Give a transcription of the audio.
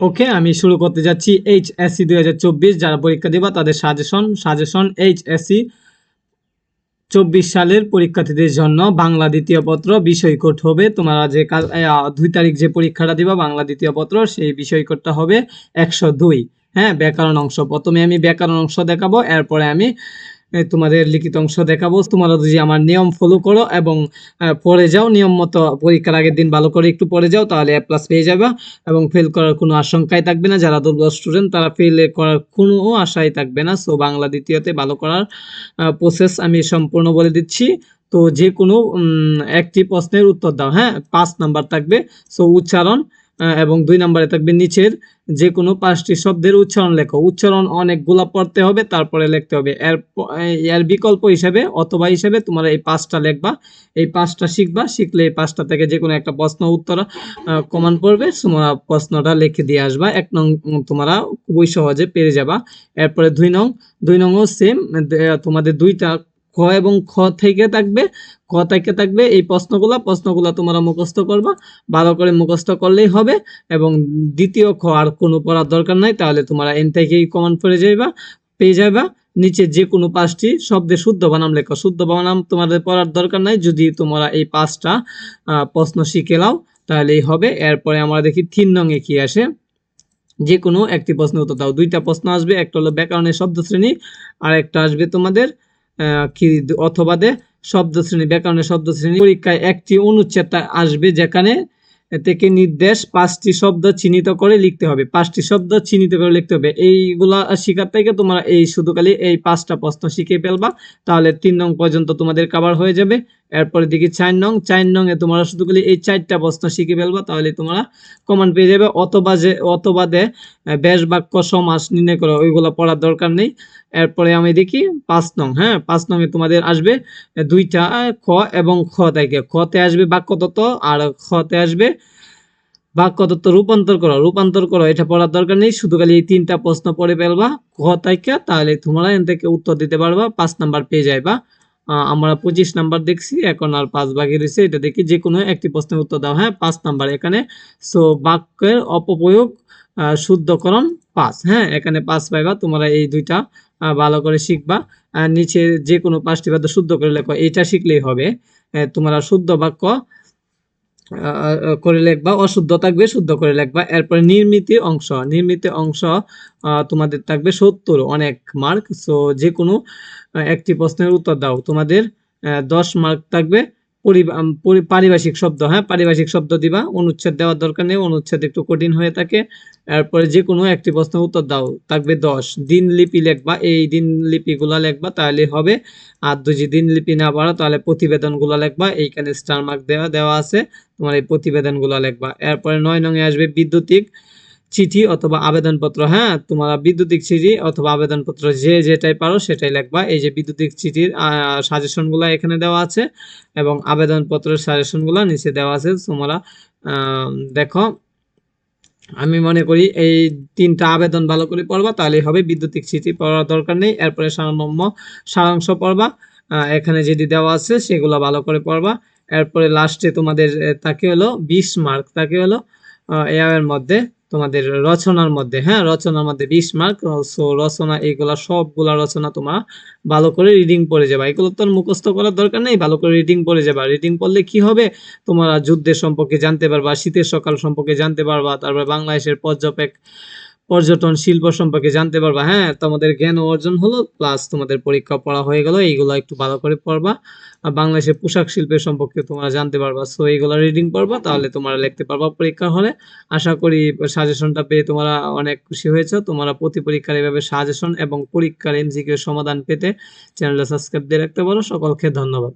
ওকে, আমি শুরু করতে যাচ্ছি এইচ এসসি দুই হাজার চব্বিশ, যারা পরীক্ষা দিবা তাদের সাজেশন সাজেশন এইচ এসসি চব্বিশ সালের পরীক্ষার্থীদের জন্য বাংলা দ্বিতীয় পত্র বিষয় কোড হবে। তোমরা যে দুই তারিখ যে পরীক্ষাটা দিবা বাংলা দ্বিতীয় পত্র, সেই বিষয় কোডটা হবে একশো দুই। হ্যাঁ ব্যাকরণ অংশ। প্রথমে আমি ব্যাকরণ অংশ দেখাবো, এরপরে আমি তোমাদের লিখিত অংশ দেখাবো। তোমরা যদি আমার নিয়ম ফলো করো এবং পড়ে যাও, নিয়ম মতো পরীক্ষার আগের দিন ভালো করে একটু পড়ে যাও, তাহলে এ প্লাস পেয়ে যাবে এবং ফেল করার কোনো আশঙ্কাই থাকবে না। যারা দুর্বল স্টুডেন্ট তারা ফেল করার কোনো আশাই থাকবে না। সো বাংলা দ্বিতীয়তে ভালো করার প্রসেস আমি সম্পূর্ণ বলে দিচ্ছি। তো যে কোনো একটি প্রশ্নের উত্তর দাও হ্যাঁ? পাঁচ নাম্বার থাকবে। সো উচ্চারণ এবং দুই নম্বরে থাকবে নিচের যে কোনো পাঁচটি শব্দের উচ্চারণ লেখো। উচ্চারণ অনেকগুলা পড়তে হবে, তারপরে লিখতে হবে। এর এর বিকল্প হিসাবে অথবা হিসাবে তোমরা এই পাঁচটা লিখবা, এই পাঁচটা শিখবা, শিখলে এই পাঁচটা থেকে যে কোনো একটা প্রশ্ন উত্তর কমান পড়বে, তোমরা প্রশ্নটা লিখে দিয়ে আসবা। এক নং তোমরা খুবই সহজে পেরে যাবা। এরপরে দুই নং, দুই নংও সেম তোমাদের দুইটা খ এবং খ থেকে থাকবে, খ থেকে থাকবে, এই প্রশ্নগুলা প্রশ্নগুলা তোমরা মুখস্থ করবা, ভালো করে মুখস্থ করলেই হবে এবং দ্বিতীয় খ আর কোনো পড়ার দরকার নাই, তাহলে তোমরা এন থেকেই কমান পড়ে যাইবা, পেয়ে যাবা নিচে যে কোনো পাঁচটি শব্দে শুদ্ধ বানাম লেখো, শুদ্ধ বানাম তোমাদের পড়ার দরকার নাই, যদি তোমরা এই পাঁচটা প্রশ্ন শিখে নাও, তাহলেই হবে, এরপরে আমরা দেখি তিন নঙে কি আসে যে কোনো একটি প্রশ্ন উত্তর দাও, দুইটা প্রশ্ন আসবে, একটা হলো ব্যাকরণের শব্দ শ্রেণি আর একটা আসবে তোমাদের কি অথবা দে শব্দ শ্রেণি ব্যাকরণের শব্দ শ্রেণি পরীক্ষায় একটি অনুচ্ছেদ আসবে যেখানে থেকে নির্দেশ পাঁচটি শব্দ চিহ্নিত করে লিখতে হবে। পাঁচটি শব্দ চিহ্নিত করে লিখতে হবে। এইগুলা শিখার থেকে তোমরা এই শুধু খালি এই পাঁচটা প্রশ্ন শিখে ফেলবা, তাহলে তিন নং পর্যন্ত তোমাদের কাবার হয়ে যাবে। এরপরে দেখি চার নং চার নং এ তোমরা শুধু খালি এই চারটা প্রশ্ন শিখে ফেলবা তাহলে তোমরা কমান পেয়ে যাবে। অথবা যে অথবা দে আহ, ব্যাস বাক্য সমাস নির্ণয় করো ওইগুলো পড়ার দরকার নেই। এরপরে আমি দেখি পাঁচ নং হ্যাঁ পাঁচ নং এ তোমাদের আসবে দুইটা খ এবং খ থেকে। খতে আসবে বাক্য তত্ত্ব আর খতে আসবে বাক্য তত্ত্ব রূপান্তর করো। রূপান্তর করো এটা পড়ার দরকার নেই শুধু খালি এই তিনটা প্রশ্ন পড়ে ফেলবা। খ থেকে তাহলে তোমরা এখান থেকে উত্তর দিতে পারবা পাঁচ নাম্বার পেয়ে যাইবা। আমরা পঁচিশ নাম্বার দেখছি, এখন আর পাঁচ ভাগে রয়েছে, এটা দেখি যে কোনো একটি প্রশ্নের উত্তর দেওয়া হ্যাঁ পাঁচ নাম্বার এখানে। সো বাক্যের অপপ্রয়োগ শুদ্ধকরণ পাঁচ। হ্যাঁ এখানে পাঁচ পাইবা, তোমরা এই দুইটা ভালো করে শিখবা। নিচে যে কোনো পাঁচটি বাদ্য শুদ্ধ করে লেখো এটা শিখলেই হবে। তোমরা শুদ্ধ বাক্য করে লিখবা, অশুদ্ধ থাকবে, শুদ্ধ করে লিখবা। এরপরে নির্মিত অংশ নির্মিত অংশ তোমাদের থাকবে সত্তর, অনেক মার্ক সো যে কোনো একটি প্রশ্নের উত্তর দাও। তোমাদের দশ মার্ক থাকবে। পারিভাষিক শব্দ হ্যাঁ? পারিভাষিক শব্দ দিবা, অনুচ্ছেদ দেওয়ার দরকার নেই, অনুচ্ছেদ একটু কঠিন হয়ে থাকে। এরপরে যে কোনো একটি প্রশ্নের উত্তর দাও, থাকবে দশ। দিনলিপি লেখবা, এই দিনলিপিগুলা লেখবা, তাহলে হবে। আর যদি দিনলিপি না পারো, তাহলে প্রতিবেদনগুলো লেখবা, এইখানে স্টার মার্ক দেওয়া দেওয়া আছে, তোমার এই প্রতিবেদনগুলো লেখবা। এরপরে নয় নঙে আসবে বিদ্যুতিক। চিঠি অথবা আবেদনপত্র হ্যাঁ? তোমরা বিদ্যুতিক চিঠি অথবা আবেদনপত্র যে যেটাই পারো সেটাই লিখবা। এই যে বিদ্যুতিক চিঠির সাজেশনগুলো এখানে দেওয়া আছে এবং আবেদনপত্রের সাজেশনগুলো নিচে দেওয়া আছে। তোমরা দেখো, আমি মনে করি এই তিনটা আবেদন ভালো করে পড়বা, তাহলেই হবে। বিদ্যুতিক চিঠি পড়ার দরকার নেই, এরপরে সারমর্ম, সারাংশ পড়বা। এখানে যেটি দেওয়া আছে সেগুলো ভালো করে পড়বা। এরপরে লাস্টে তোমাদের তাকে হলো বিশ মার্ক তাকে হলো এর মধ্যে তোমাদের রচনার মধ্যে হ্যাঁ? রচনার মধ্যে বিশ মার্ক সো রচনা এইগুলা সবগুলা রচনা তোমার ভালো করে রিডিং পড়ে যাবা। এগুলো তো মুখস্থ করার দরকার নেই, ভালো করে রিডিং পড়ে যাবা। রিডিং পড়লে কি হবে? তোমরা যুদ্ধের সম্পর্কে জানতে পারবা, শীতের সকাল সম্পর্কে জানতে পারবা, তারপর বাংলাদেশের পর্যবেক পর্যটন শিল্প সম্পর্কে জানতে পারবা। হ্যাঁ তোমাদের জ্ঞান অর্জন হলো প্লাস তোমাদের পরীক্ষা পড়া হয়ে গেল, এইগুলো একটু ভালো করে পড়বা। আর বাংলাদেশের পোশাক শিল্পের সম্পর্কে তোমরা জানতে পারবা। সো এইগুলো রিডিং পড়বা, তাহলে তোমরা লিখতে পারবা পরীক্ষা হলে। আশা করি সাজেশনটা পেয়ে তোমরা অনেক খুশি হয়েছো। তোমরা প্রতি পরীক্ষার এভাবে সাজেশন এবং পরীক্ষার এমসিকিউ সমাধান পেতে চ্যানেলটা সাবস্ক্রাইব দিয়ে রাখতে পারো। সকলকে ধন্যবাদ।